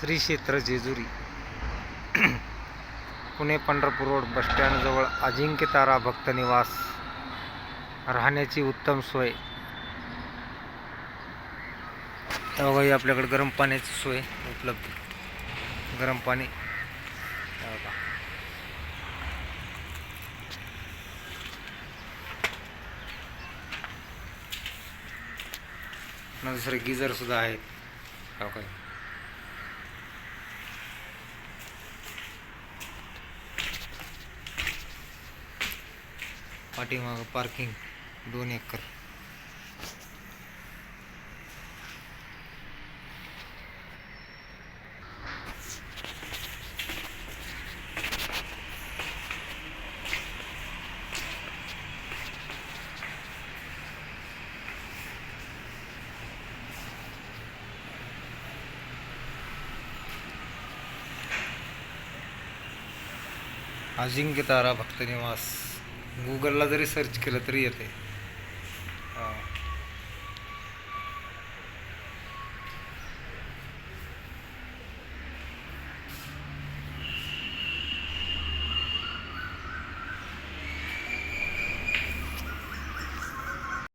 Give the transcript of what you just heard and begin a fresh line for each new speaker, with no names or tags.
श्री क्षेत्र जेजुरी. पुणे पंढरपूर रोड बसस्टँडजवळ अजिंक्य तारा भक्त निवास. राहण्याची उत्तम सोय. तेव्हा आपल्याकडे गरम पाण्याची सोय उपलब्ध. गरम पाणी. हे बघा. दुसरे आहेत. काय? पाठीमागं पार्किंग दोन एकर. अजिंक्य तारा भक्त निवास. गुगलला जरी सर्च केलं तरी येते.